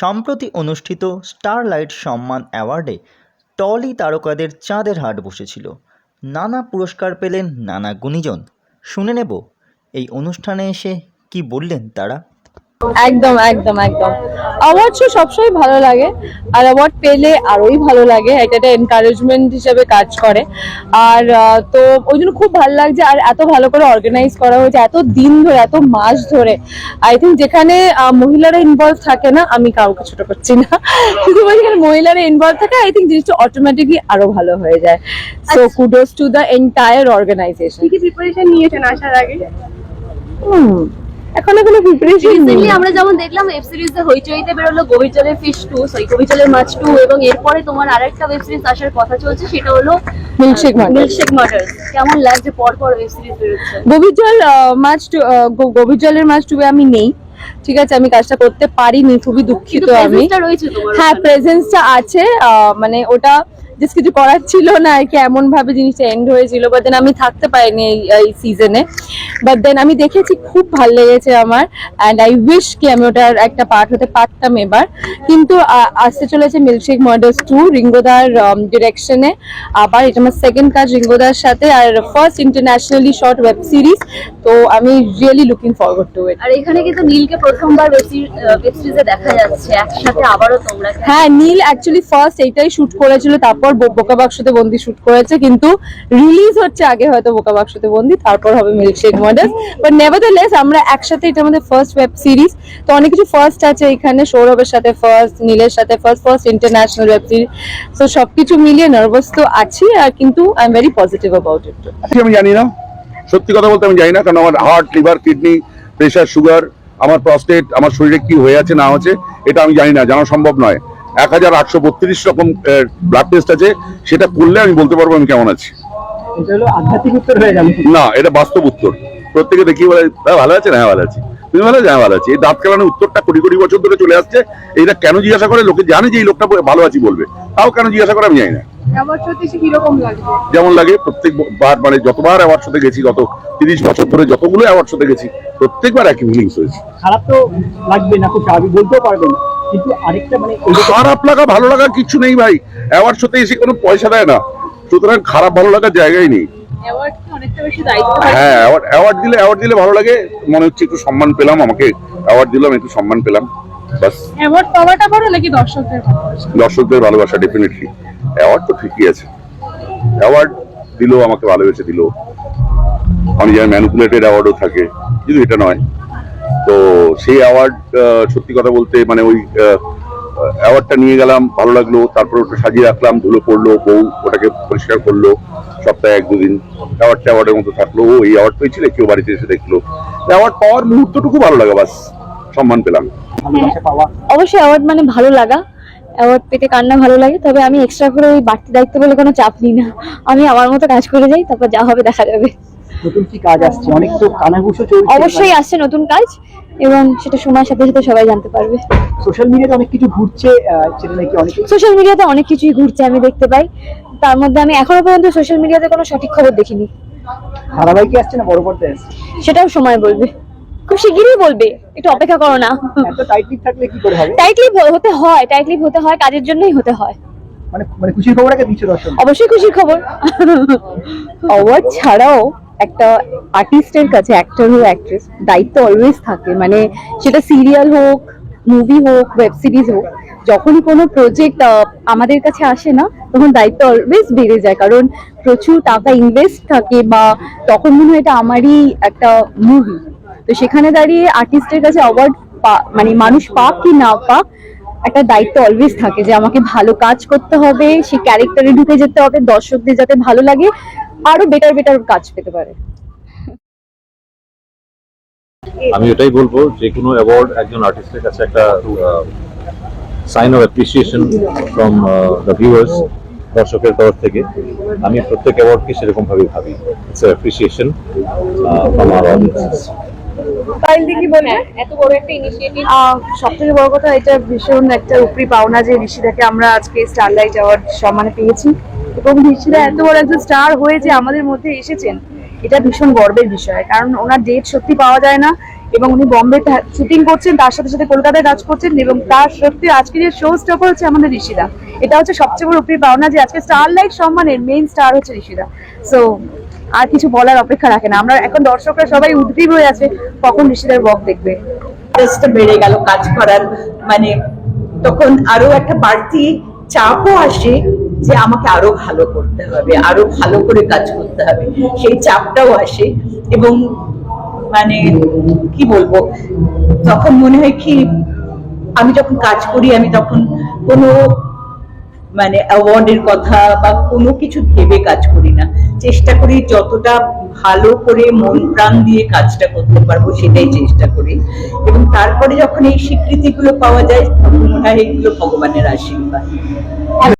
সম্প্রতি অনুষ্ঠিত স্টারলাইট সম্মান অ্যাওয়ার্ডে টলি তারকাদের চাঁদের হাট বসেছিল। নানা পুরস্কার পেলেন নানা গুণীজন। শুনে নেব, এই অনুষ্ঠানে এসে কি বললেন তারা? একদম একদম একদম। অ্যাওয়ার্ড শো সবসময় ভালো লাগে আর অ্যাওয়ার্ড পেলে আরোই ভালো লাগে এটা একটা এনকারেজমেন্ট হিসেবে কাজ করে। আর তো ওই জন্য খুব ভালো লাগছে আর এত ভালো করে অর্গানাইজ করা হয়েছে এত দিন ধরে এত মাস ধরে। আই থিঙ্ক যেখানে মহিলারা ইনভলভ থাকে না আমি কাউকে ছোট করছি না। শুধু যেখানে মহিলারা ইনভলভ থাকে আই থিঙ্ক জিনিসটা অটোমেটিকলি আরও ভালো হয়ে যায়। So kudos to the entire organisation কি কি প্রিপারেশন নিয়েছেন আসার আগে? এখন কোনো প্রিপারেশন রিসেন্টলি আমরা যেমন দেখলাম ওয়েব সিরিজ হইচইতে বেরোলো গভীর জলের ফিশ টু সরি মাছ টু এবং এরপরে তোমার আরেকটা ওয়েব সিরিজ আসার কথা চলছে সেটা হলো মিল্কশেক মানে মিল্কশেক মার্ডার কেমন লাগছে? পর পর ওয়েব সিরিজ বেরোচ্ছে মাছ টু- আহ, গভীর জলের মাছ টুবে আমি নেই। ঠিক আছে আমি কাজটা করতে পারিনি খুবই দুঃখিত আমি। হ্যাঁ। প্রেজেন্সটা আছে মানে ওটা জাস্ট কিছু করার ছিল না আর কি এমন ভাবে জিনিসটা এন্ড হয়েছিল বাট দেন আমি থাকতে পারিনি এই সিজনে বাট দেন আমি দেখেছি খুব ভালো লেগেছে আমার অ্যান্ড আই উইশ কি আমি ওটার একটা পার্ট হতে পারতাম এবার। কিন্তু আসতে চলেছে মিল্কশেক মার্ডার্স টু রিঙ্গোদার ডিরেকশনে আবার এটা আমার সেকেন্ড কাজ রিঙ্গোদার সাথে আর first internationally short web series তো আমি really looking forward to it আর এখানে কিন্তু নীলকে প্রথমবার ওয়েব সিরিজে দেখা যাচ্ছে একসাথে আবারও তোমরা। হ্যাঁ নীল অ্যাকচুয়ালি ফার্স্ট এইটাই শুট করেছিল তারপর বোকা বাক্সতে বন্দি শুট করেছে, কিন্তু রিলিজ হচ্ছে আগে হয়তো বোকা বাক্সতে বন্দি, তারপর হবে মিল্কশেক মডেল বাট নেভারদারলেস আমরা একসাথে এটা আমাদের ফার্স্ট ওয়েব সিরিজ তো অনেক কিছু ফার্স্ট আছে এখানে, সৌরভের সাথে ফার্স্ট নীলের সাথে first first international web series তো সবকিছু মিলিয়ে নার্ভাস তো আছি, আর কিন্তু I am very positive about it আমি জানি না। সত্যি কথা বলতে আমি জানি না, কারণ আমার heart liver kidney pressure sugar আমার প্রস্টেট আমার শরীরে কি হয়ে আছে, না হচ্ছে, এটা আমি জানি না, জানা সম্ভব নয়। এক হাজার আটশো বত্রিশ রকম ব্লাড টেস্ট আছে। সেটা করলে আমি বলতে পারব আমি কেমন আছি। না এটা বাস্তব উত্তর। প্রত্যেকে দেখি বলে "হ্যাঁ, ভালো আছে না হ্যাঁ ভালো আছি। তুমি ভালো? হ্যাঁ ভালো আছি। এই দাঁত কেলানোর উত্তরটা কোটি কোটি বছর ধরে চলে আসছে। এটা কেন জিজ্ঞাসা করে? লোকে জানে যে এই লোকটা ভালো আছি বলবে। তাও কেন জিজ্ঞাসা করে আমি জানি না। যেমন লাগে প্রত্যেকবার মানে যতবার অ্যাওয়ার্ড শোতে গেছি গত তিরিশ বছর ধরে যতগুলো অ্যাওয়ার্ড শোতে গেছি প্রত্যেকবার একই ফিলিংস হয়েছে খারাপ তো লাগবে না খুব স্বাভাবিক বলতেও পারবেন কিন্তু আরেকটা মানে খারাপ লাগা ভালো লাগার কিছু নেই ভাই। অ্যাওয়ার্ড শোতে এসে কোনো পয়সা দেয় না। সুতরাং খারাপ ভালো লাগার জায়গাই নেই। হ্যাঁ অ্যাওয়ার্ড দিলে অ্যাওয়ার্ড দিলে ভালো লাগে। মনে হচ্ছে একটু সম্মান পেলাম আমাকে। অ্যাওয়ার্ড দিলাম একটু সম্মান পেলাম। বাস। অ্যাওয়ার্ড পাওয়াটা বড় নাকি দর্শকদের দর্শকদের ভালোবাসা ডেফিনেটলি অ্যাওয়ার্ড তো ঠিকই আছে। অ্যাওয়ার্ড দিলো আমাকে ভালোবেসে দিলো। আমি জানি ম্যানুপুলেটেড অ্যাওয়ার্ডও থাকে। কিন্তু এটা নয়। তো সেই অ্যাওয়ার্ড সত্যি কথা বলতে মানে ওই অ্যাওয়ার্ডটা নিয়ে গেলাম, ভালো লাগল, তারপর ওটা সাজিয়ে রাখলাম, ধুলো পড়ল, বউ ওটাকে পরিষ্কার করল, সপ্তাহে এক দুদিন অ্যাওয়ার্ডটা অ্যাওয়ার্ডের মতো থাকল, ও এই অ্যাওয়ার্ড পেয়েছিলে, কেউ বাড়িতে এসে দেখল। অ্যাওয়ার্ড পাওয়ার মুহূর্তটুকু ভালো লাগে, বাস, সম্মান পেলাম। অবশ্যই অ্যাওয়ার্ড মানে ভালো লাগা অ্যাওয়ার্ড পেতে কান্না ভালো লাগে, তবে আমি এক্সট্রা করে ওই বাড়তি দায়িত্ব বলে কোনো চাপ নিই না, আমি আমার মতো কাজ করে যাই, তারপর যা হবে দেখা যাবে। নতুন কি কাজ আসছে? অনেক তো কানাঘুষো চলছে। অবশ্যই আসছে নতুন কাজ এবং সেটা সময়ের সাথে সাথে সবাই জানতে পারবে। সোশ্যাল মিডিয়াতে অনেক কিছু ঘুরছে সেটা নাকি অনেকে সোশ্যাল মিডিয়াতে অনেক কিছুই ঘুরছে আমি দেখতে পাই। তার মধ্যে আমি এখনও পর্যন্ত সোশ্যাল মিডিয়াতে কোনো সঠিক খবর দেখিনি। ধারাবাহিকে আসছে না বড় পর্দায় আসছে? সেটাও সময় বলবে। খুব শিগগিরই বলবে একটু অপেক্ষা করো না। টাইটলি থাকলে কি করে হবে? টাইটলি হতে হয় টাইটলি হতে হয় কাজের জন্যই হতে হয়। মানে মানে খুশির খবর আগে দিচ্ছ দর্শক অবশ্যই খুশির খবর। অ্যাওয়ার্ড ছাড়াও একটা আর্টিস্টের কাছে অ্যাক্টর হোক অ্যাক্ট্রেস দায়িত্ব অলওয়েজ থাকে। মানে সেটা সিরিয়াল হোক মুভি হোক ওয়েব সিরিজ হোক, যখনই কোনো প্রজেক্ট আমাদের কাছে আসে না, তখন দায়িত্ব অলওয়েজ বেড়ে যায়। কারণ প্রচুর টাকা ইনভেস্ট থাকে বা তখন মনে হয় এটা আমারই একটা মুভি তো সেখানে দাঁড়িয়ে আর্টিস্টের কাছে অ্যাওয়ার্ড মানে মানুষ পাক কি না পাক, একটা দায়িত্ব অলওয়েজ থাকে যে আমাকে ভালো কাজ করতে হবে সেই ক্যারেক্টারে ঢুকে যেতে হবে, দর্শকদের যাতে ভালো লাগে আরও বেটার বেটার কাজ পেতে পারে। আমি এটাই বলব যে কোনো অ্যাওয়ার্ড একজন আর্টিস্টের কাছে একটা sign of appreciation from the viewers দর্শকের তরফ থেকে। আমি প্রত্যেক অ্যাওয়ার্ডকে সেরকম ভাবে। ভাবি ইটস অ্যাপ্রিসিয়েশন ফ্রম আওয়ার একটা ইনিশিয়েটিভ সব থেকে বড় কথা এটা ভীষণ একটা উপরি পাওনা যে ঋষিদাকে আমরা আজকে স্টারলাইট অ্যাওয়ার্ড সম্মানে পেয়েছি। এবং ঋষিদা এত বড় একজন স্টার হয়ে যে আমাদের মধ্যে এসেছেন, এটা ভীষণ গর্বের বিষয়। কারণ ওনার ডেট সত্যি পাওয়া যায় না এবং উনি বম্বে শুটিং করছেন, তার সাথে সাথে কলকাতায় কাজ করছেন এবং তার সত্যি আজকে যে শো স্টপার হচ্ছে আমাদের ঋষিদা, এটা হচ্ছে সবচেয়ে বড় উপরি পাওনা যে আজকে স্টারলাইট সম্মানের মেইন স্টার হচ্ছে ঋষিদা। সো আর কিছু বলার অপেক্ষা রাখে না। আমরা এখন দর্শকরা সবাই উদ্গ্রীব হয়ে আছে, কখন ঋষিদার বক দেখবে। ইন্টারেস্টটা বেড়ে গেল কাজ করার মানে তখন আরও একটা বাড়তি চাপও আসে। যে আমাকে আরও ভালো করতে হবে, আরও ভালো করে কাজ করতে হবে। সেই চাপটাও আসে এবং মানে কি বলব, তখন মনে হয় কি, আমি যখন কাজ করি, আমি তখন কোনো মানে অ্যাওয়ার্ডের কথা বা কোনো কিছু ভেবে কাজ করি না। চেষ্টা করি যতটা ভালো করে মন প্রাণ দিয়ে কাজটা করতে পারব, সেটাই চেষ্টা করি। এবং তারপরে যখন এই স্বীকৃতিগুলো পাওয়া যায়, তখন মনে হয় এগুলো ভগবানের আশীর্বাদ।